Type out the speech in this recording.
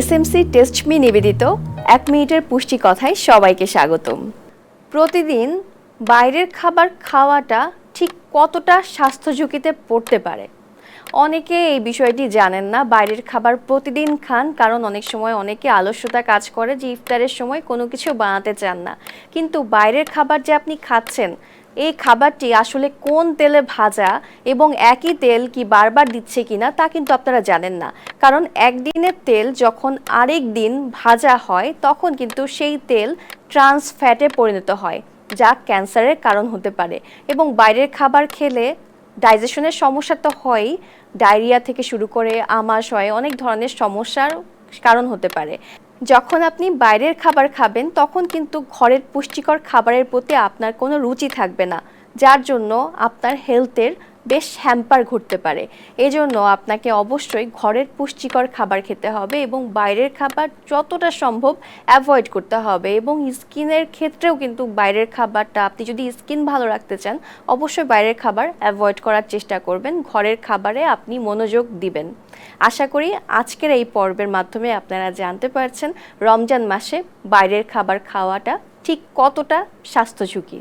SMC test me নিবেদিত। এক মিনিটের পুষ্টি কথায় সবাইকে স্বাগতম। প্রতিদিন বাইরের খাবার খাওয়াটা ঠিক কতটা স্বাস্থ্য ঝুঁকিতে পড়তে পারে? অনেকে এই বিষয়টি জানেন না, বাইরের খাবার প্রতিদিন খান, কারণ অনেক সময় অনেকে আলস্যতা কাজ করে যে ইফতারের সময় কোনো কিছু বানাতে চান না। কিন্তু বাইরের খাবার যে আপনি খাচ্ছেন এই খাবারটি আসলে কোন তেলে ভাজা এবং একই তেল কি বারবার দিচ্ছে কিনা তা কিন্তু আপনারা জানেন না। কারণ একদিনের তেল যখন আরেক দিন ভাজা হয়, তখন কিন্তু সেই তেল ট্রান্স ফ্যাটে পরিণত হয়, যা ক্যান্সারের কারণ হতে পারে। এবং বাইরের খাবার খেলে ডাইজেশনের সমস্যা তো হয়ই। ডায়রিয়া থেকে শুরু করে আমাশ হয় অনেক ধরনের সমস্যার কারণ হতে পারে। যখন আপনি বাইরের খাবার খাবেন, তখন কিন্তু ঘরের পুষ্টিকর খাবারের প্রতি আপনার কোনো রুচি থাকবে না, যার জন্য আপনার হেলথের বেশ হ্যাম্পার ঘটতে পারে। এজন্য আপনাকে অবশ্যই ঘরের পুষ্টিকর খাবার খেতে হবে এবং বাইরের খাবার যতটা সম্ভব অ্যাভয়েড করতে হবে এবং স্কিনের ক্ষেত্রেও কিন্তু বাইরের খাবারটা, আপনি যদি স্কিন ভালো রাখতে চান, অবশ্যই বাইরের খাবার অ্যাভয়েড করার চেষ্টা করবেন। ঘরের খাবারে আপনি মনোযোগ দিবেন। আশা করি আজকের এই পর্বের মাধ্যমে আপনারা জানতে পারছেন রমজান মাসে বাইরের খাবার খাওয়াটা ঠিক কতটা স্বাস্থ্য ঝুঁকি